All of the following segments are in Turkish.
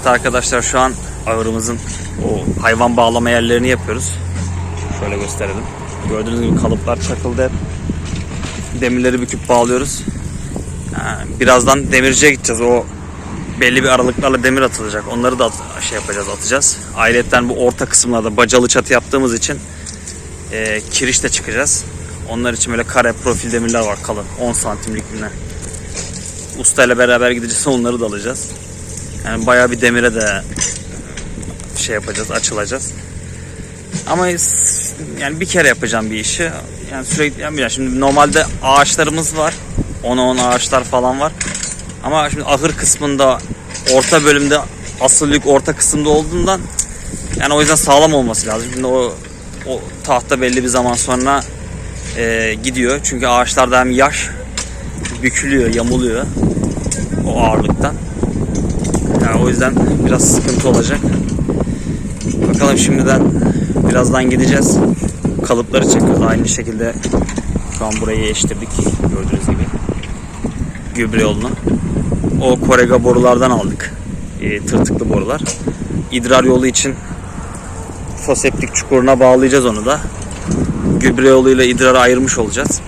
Evet arkadaşlar şu an ahırımızın o hayvan bağlama yerlerini yapıyoruz. Şöyle gösterelim. Gördüğünüz gibi kalıplar çakıldı hep. Demirleri büküp bağlıyoruz. Ha, Birazdan demirciye gideceğiz. O belli bir aralıklarla demir atılacak. Onları da at- şey yapacağız, atacağız. Ayrıca bu orta kısımlarda bacalı çatı yaptığımız için e, kiriş de çıkacağız. Onlar için böyle kare profil demirler var kalın. 10 santimlik mi ne. Usta ile beraber gideceğiz onları da alacağız. Yani bayağı bir demire de şey yapacağız, açılacağız. Ama yani bir kere yapacağım bir işi. Yani sürekli yapmayacağım. Şimdi normalde ağaçlarımız var. 10-10 ağaçlar falan var. Ama şimdi ahır kısmında orta bölümde asıl yük orta kısımda olduğundan yani o yüzden sağlam olması lazım. Şimdi o o tahta belli bir zaman sonra e, gidiyor. Çünkü ağaçlarda hem yaş bükülüyor, yamuluyor o ağırlıktan. Yüzden biraz sıkıntı olacak. Bakalım şimdiden birazdan gideceğiz. Kalıpları çekiyoruz. Aynı şekilde şu an burayı eştirdik gördüğünüz gibi. Gübre yolunu. O Korega borulardan aldık. E, tırtıklı borular. İdrar yolu için foseptik çukuruna bağlayacağız onu da. Gübre yoluyla idrarı ayırmış olacağız.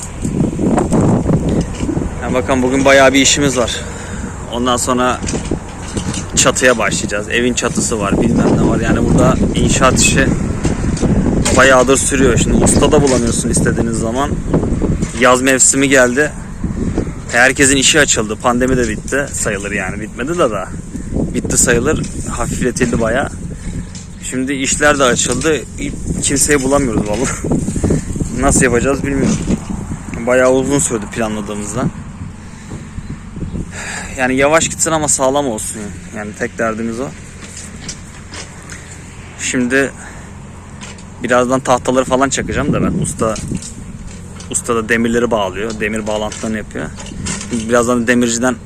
Yani bakın bugün bayağı bir işimiz var. Ondan sonra çatıya başlayacağız. Evin çatısı var, bilmem ne var. Yani burada inşaat işi bayağıdır sürüyor. Şimdi usta da bulamıyorsun istediğiniz zaman. Yaz mevsimi geldi. Herkesin işi açıldı. Pandemi de bitti sayılır yani. Bitmedi de da. Bitti sayılır. Hafifletildi bayağı. Şimdi işler de açıldı. Kimseyi bulamıyoruz vallahi. Nasıl yapacağız bilmiyorum. Bayağı uzun sürdü planladığımızdan. Yani yavaş gitsin ama sağlam olsun. Yani tek derdimiz o. Şimdi birazdan tahtaları falan çakacağım da ben. Usta usta da demirleri bağlıyor. Demir bağlantılarını yapıyor. Birazdan demirciden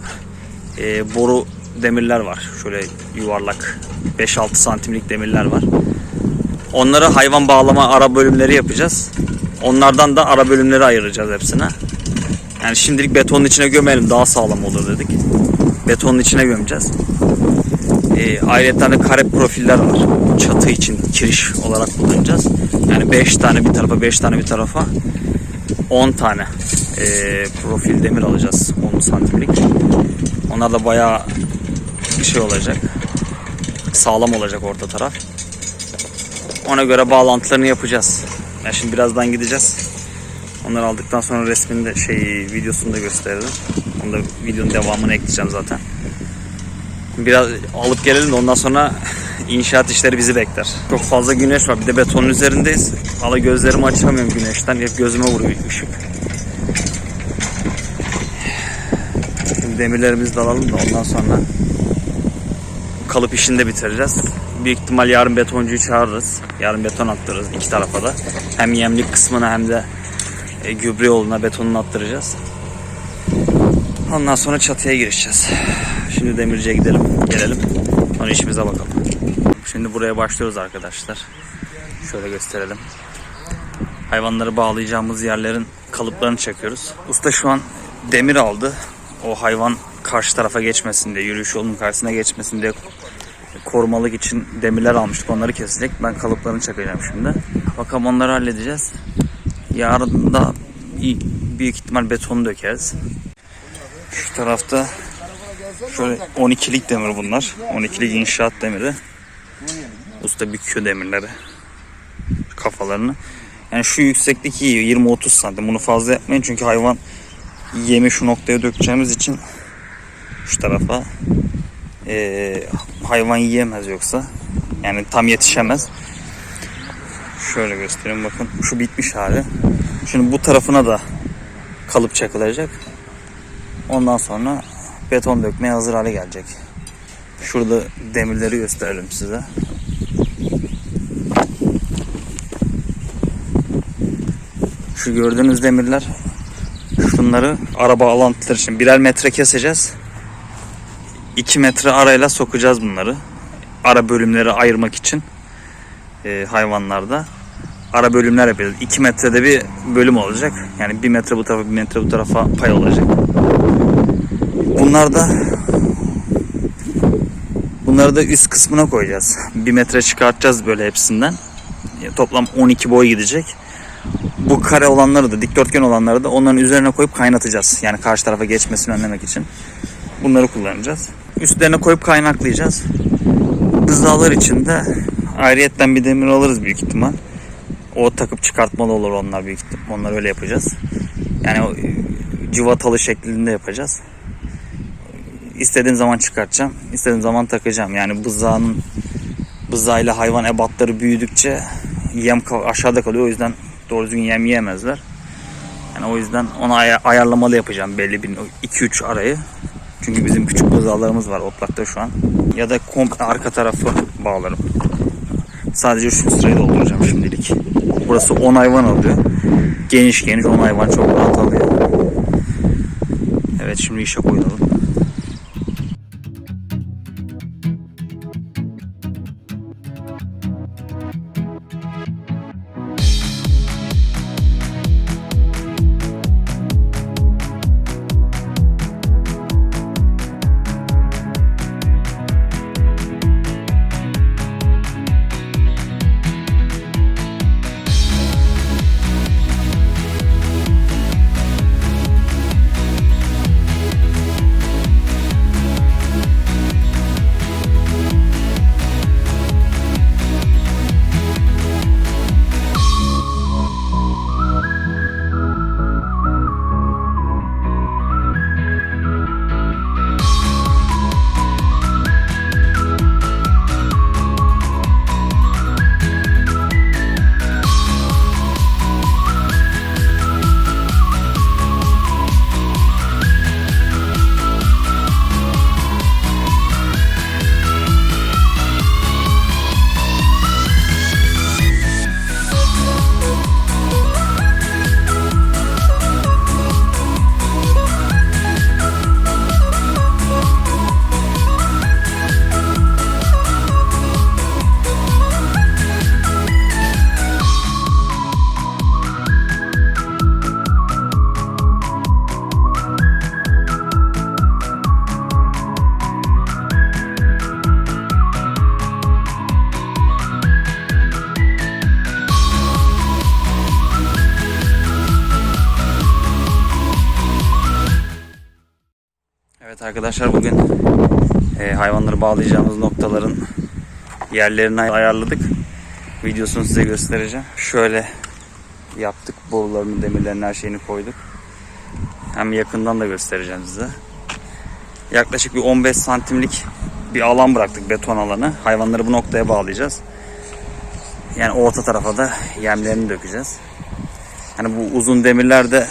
e, boru demirler var. Şöyle yuvarlak 5-6 santimlik demirler var. Onları hayvan bağlama ara bölümleri yapacağız. Onlardan da ara bölümleri ayıracağız hepsine. Yani şimdilik betonun içine gömelim daha sağlam olur dedik. Betonun içine gömeceğiz. E, ayrıca de kare profiller var. Çatı için kiriş olarak kullanacağız. Yani 5 tane bir tarafa 5 tane bir tarafa 10 tane e, profil demir alacağız 10 santimlik. Onlar da bayağı şey olacak. Sağlam olacak orta taraf. Ona göre bağlantılarını yapacağız. Yani şimdi birazdan gideceğiz. Onları aldıktan sonra resmini de şey videosunu da gösteririm. Onu da videonun devamını ekleyeceğim zaten. Biraz alıp gelelim de ondan sonra inşaat işleri bizi bekler. Çok fazla güneş var. Bir de betonun üzerindeyiz. Valla gözlerimi açamıyorum güneşten. Hep gözüme vuruyor ışık. Demirlerimizi de alalım da ondan sonra kalıp işini de bitireceğiz. Büyük ihtimal yarın betoncuyu çağırırız. Yarın beton attırırız iki tarafa da. Hem yemlik kısmına hem de e, gübre yoluna betonunu attıracağız. Ondan sonra çatıya girişeceğiz. Şimdi demirciye gidelim, gelelim. Sonra işimize bakalım. Şimdi buraya başlıyoruz arkadaşlar. Şöyle gösterelim. Hayvanları bağlayacağımız yerlerin kalıplarını çekiyoruz. Usta şu an demir aldı. O hayvan karşı tarafa geçmesin diye, yürüyüş yolunun karşısına geçmesin diye korumalık için demirler almıştık. Onları kesecek. Ben kalıplarını çakacağım şimdi. Bakalım onları halledeceğiz. Yarın da büyük ihtimal betonu dökeriz. Şu tarafta şöyle 12'lik demir bunlar. 12'lik inşaat demiri. Usta büküyor demirleri. Kafalarını. Yani şu yükseklik iyi 20-30 santim. Bunu fazla yapmayın çünkü hayvan yemi şu noktaya dökeceğimiz için şu tarafa eee, hayvan yiyemez yoksa. Yani tam yetişemez. Şöyle göstereyim bakın. Şu bitmiş hali. Şimdi bu tarafına da kalıp çakılacak. Ondan sonra beton dökmeye hazır hale gelecek. Şurada demirleri gösterelim size. Şu gördüğünüz demirler şunları araba bağlantıları için birer metre keseceğiz. 2 metre arayla sokacağız bunları. Ara bölümleri ayırmak için e, hayvanlarda ara bölümler yapacağız. 2 metrede bir bölüm olacak. Yani 1 metre bu tarafa 1 metre bu tarafa pay olacak. Bunlar da Bunları da üst kısmına koyacağız. Bir metre çıkartacağız böyle hepsinden. Ya, Toplam 12 boy gidecek. Bu kare olanları da dikdörtgen olanları da onların üzerine koyup kaynatacağız. Yani karşı tarafa geçmesini önlemek için. Bunları kullanacağız. Üstlerine koyup kaynaklayacağız. Bızalar için de ayrıyetten bir demir alırız büyük ihtimal. O takıp çıkartmalı olur onlar büyük. Onları öyle yapacağız. Yani cıvatalı şeklinde yapacağız. İstediğim zaman çıkartacağım. istediğim zaman takacağım. Yani bızağın bızağıyla hayvan ebatları büyüdükçe yem aşağıda kalıyor. O yüzden doğru düzgün yem yiyemezler. Yani o yüzden onu aya- ayarlamalı yapacağım belli bir 2-3 arayı. Çünkü bizim küçük buzağlarımız var otlakta şu an. Ya da komple arka tarafı bağlarım. Sadece şu sırayı dolduracağım şimdilik. Burası 10 hayvan alıyor. Geniş geniş 10 hayvan çok rahat alıyor. Evet şimdi işe koyulalım. Arkadaşlar bugün e, hayvanları bağlayacağımız noktaların yerlerini ayarladık. Videosunu size göstereceğim. Şöyle yaptık. Borularını, demirlerini, her şeyini koyduk. Hem yakından da göstereceğim size. Yaklaşık bir 15 santimlik bir alan bıraktık beton alanı. Hayvanları bu noktaya bağlayacağız. Yani orta tarafa da yemlerini dökeceğiz. Hani bu uzun demirler de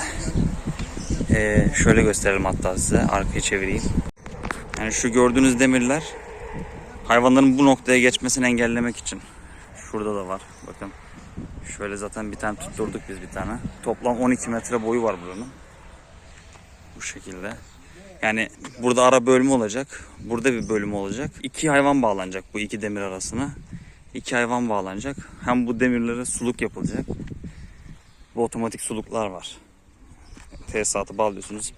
ee, şöyle gösterelim hatta size. Arkaya çevireyim. Yani şu gördüğünüz demirler hayvanların bu noktaya geçmesini engellemek için. Şurada da var. Bakın. Şöyle zaten bir tane tutturduk biz bir tane. Toplam 12 metre boyu var buranın. Bu şekilde. Yani burada ara bölümü olacak. Burada bir bölümü olacak. İki hayvan bağlanacak bu iki demir arasına. İki hayvan bağlanacak. Hem bu demirlere suluk yapılacak. Bu otomatik suluklar var tesisatı bağlıyorsunuz.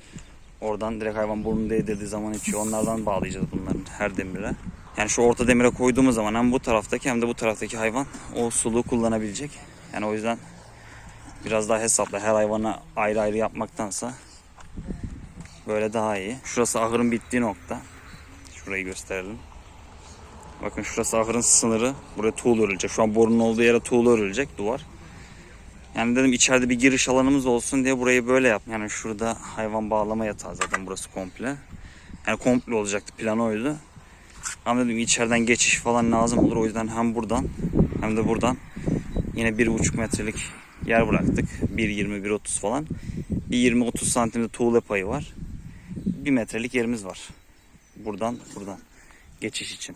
Oradan direkt hayvan burnunu değdirdiği zaman içiyor. Onlardan bağlayacağız bunların her demire. Yani şu orta demire koyduğumuz zaman hem bu taraftaki hem de bu taraftaki hayvan o suluğu kullanabilecek. Yani o yüzden biraz daha hesapla her hayvana ayrı ayrı yapmaktansa böyle daha iyi. Şurası ahırın bittiği nokta. Şurayı gösterelim. Bakın şurası ahırın sınırı. Buraya tuğla örülecek. Şu an borunun olduğu yere tuğla örülecek duvar. Yani dedim içeride bir giriş alanımız olsun diye burayı böyle yap. Yani şurada hayvan bağlama yatağı zaten burası komple. Yani komple olacaktı plan oydu. Ama dedim içeriden geçiş falan lazım olur. O yüzden hem buradan hem de buradan yine bir buçuk metrelik yer bıraktık. 1.20-1.30 falan. Bir 20-30 santimde tuğla payı var. Bir metrelik yerimiz var. Buradan buradan geçiş için.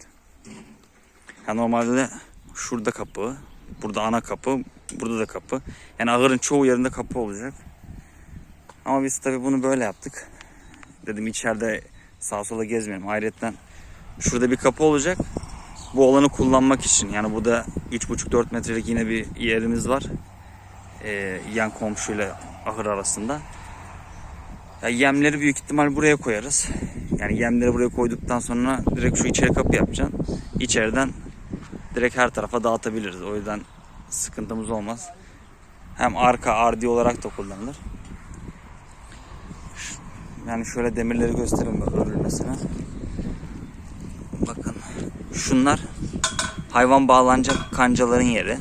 Yani normalde şurada kapı, burada ana kapı, burada da kapı. Yani ahırın çoğu yerinde kapı olacak. Ama biz tabii bunu böyle yaptık. Dedim içeride sağa sola gezmeyelim. Ayrıca şurada bir kapı olacak. Bu alanı kullanmak için. Yani burada 3,5-4 metrelik yine bir yerimiz var. Ee, yan komşuyla ahır arasında. Ya yemleri büyük ihtimal buraya koyarız. Yani yemleri buraya koyduktan sonra direkt şu içeri kapı yapacaksın. İçeriden direkt her tarafa dağıtabiliriz. O yüzden sıkıntımız olmaz. Hem arka ardi olarak da kullanılır. Yani şöyle demirleri göstereyim örülmesine. Bakın şunlar hayvan bağlanacak kancaların yeri.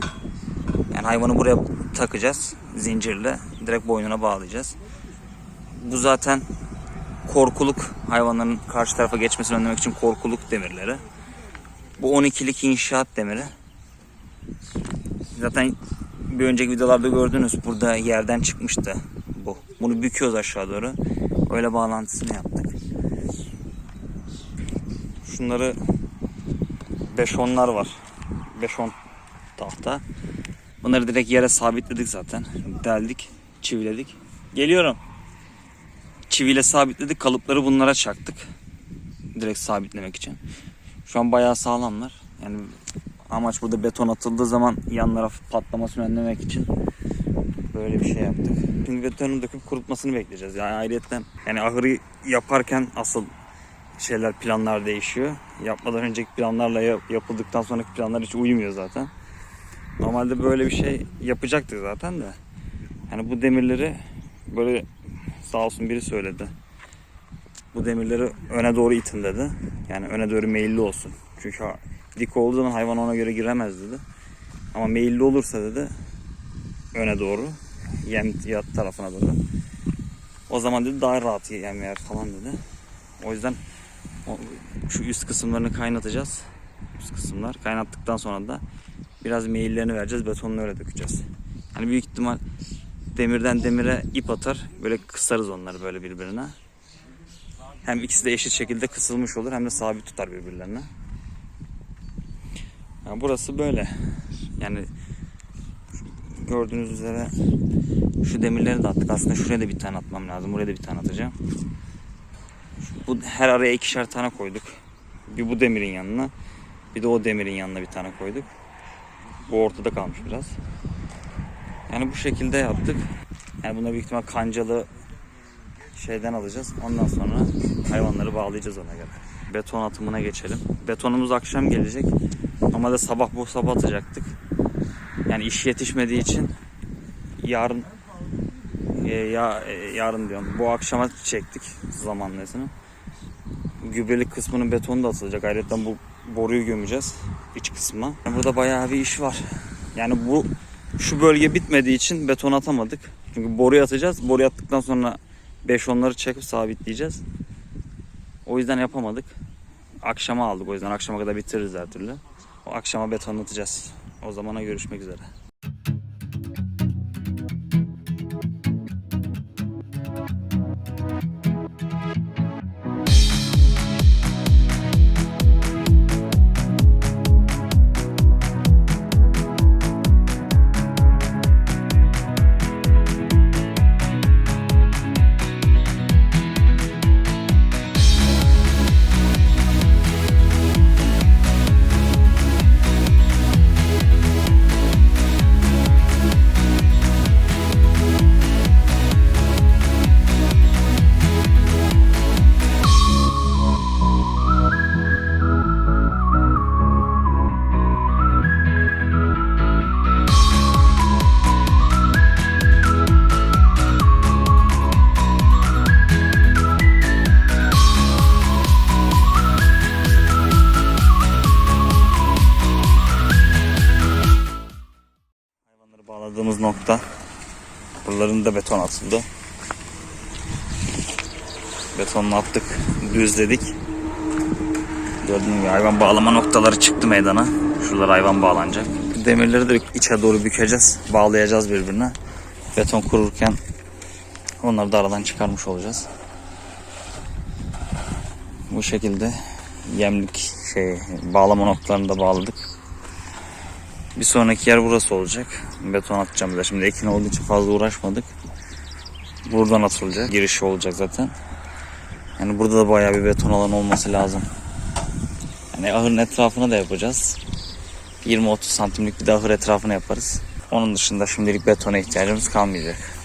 Yani hayvanı buraya takacağız zincirle direkt boynuna bağlayacağız. Bu zaten korkuluk hayvanların karşı tarafa geçmesini önlemek için korkuluk demirleri. Bu 12'lik inşaat demiri. Zaten bir önceki videolarda gördünüz burada yerden çıkmıştı bu. Bunu büküyoruz aşağı doğru. Öyle bağlantısını yaptık. Şunları 5-10'lar var. 5-10 tahta. Bunları direkt yere sabitledik zaten. Deldik, çiviledik. Geliyorum. Çiviyle sabitledik. Kalıpları bunlara çaktık. Direkt sabitlemek için. Şu an bayağı sağlamlar. Yani amaç burada beton atıldığı zaman yanlara patlamasını önlemek için böyle bir şey yaptık. Şimdi betonu döküp kurutmasını bekleyeceğiz. Yani ayrıyetten yani ahırı yaparken asıl şeyler planlar değişiyor. Yapmadan önceki planlarla yap- yapıldıktan sonraki planlar hiç uymuyor zaten. Normalde böyle bir şey yapacaktık zaten de. Yani bu demirleri böyle sağ olsun biri söyledi. Bu demirleri öne doğru itin dedi. Yani öne doğru meyilli olsun. Çünkü dik olduğu zaman hayvan ona göre giremez dedi. Ama meyilli olursa dedi öne doğru yem yat tarafına doğru. O zaman dedi daha rahat yem yer falan dedi. O yüzden şu üst kısımlarını kaynatacağız. Üst kısımlar kaynattıktan sonra da biraz meyillerini vereceğiz. Betonunu öyle dökeceğiz. Yani büyük ihtimal demirden demire ip atar. Böyle kısarız onları böyle birbirine. Hem ikisi de eşit şekilde kısılmış olur hem de sabit tutar birbirlerine. Yani burası böyle. Yani gördüğünüz üzere şu demirleri de attık. Aslında şuraya da bir tane atmam lazım. Buraya da bir tane atacağım. Bu her araya ikişer tane koyduk. Bir bu demirin yanına, bir de o demirin yanına bir tane koyduk. Bu ortada kalmış biraz. Yani bu şekilde yaptık. Yani buna büyük ihtimal kancalı şeyden alacağız. Ondan sonra hayvanları bağlayacağız ona göre. Beton atımına geçelim. Betonumuz akşam gelecek. Ama da sabah bu sabah atacaktık. Yani iş yetişmediği için yarın e, ya e, yarın diyorum. Bu akşama çektik zamanlısını. Gübrelik kısmının betonu da atılacak. Ayrıca bu boruyu gömeceğiz iç kısmına. Yani burada bayağı bir iş var. Yani bu şu bölge bitmediği için beton atamadık. Çünkü boruyu atacağız. Boruyu attıktan sonra 5-10'ları çekip sabitleyeceğiz. O yüzden yapamadık. Akşama aldık o yüzden akşama kadar bitiririz her türlü. O akşama betonlatacağız. O zamana görüşmek üzere. Bağladığımız nokta. Buraların da beton atıldı. Betonla attık, düzledik. Gördüğünüz gibi hayvan bağlama noktaları çıktı meydana. Şuralar hayvan bağlanacak. Demirleri de içe doğru bükeceğiz, bağlayacağız birbirine. Beton kururken onları da aradan çıkarmış olacağız. Bu şekilde yemlik şey bağlama noktalarını da bağladık. Bir sonraki yer burası olacak. Beton atacağım da şimdi ekin olduğu için fazla uğraşmadık. Buradan atılacak. Girişi olacak zaten. Yani burada da bayağı bir beton alan olması lazım. Yani ahırın etrafına da yapacağız. 20-30 santimlik bir de ahır etrafına yaparız. Onun dışında şimdilik betona ihtiyacımız kalmayacak.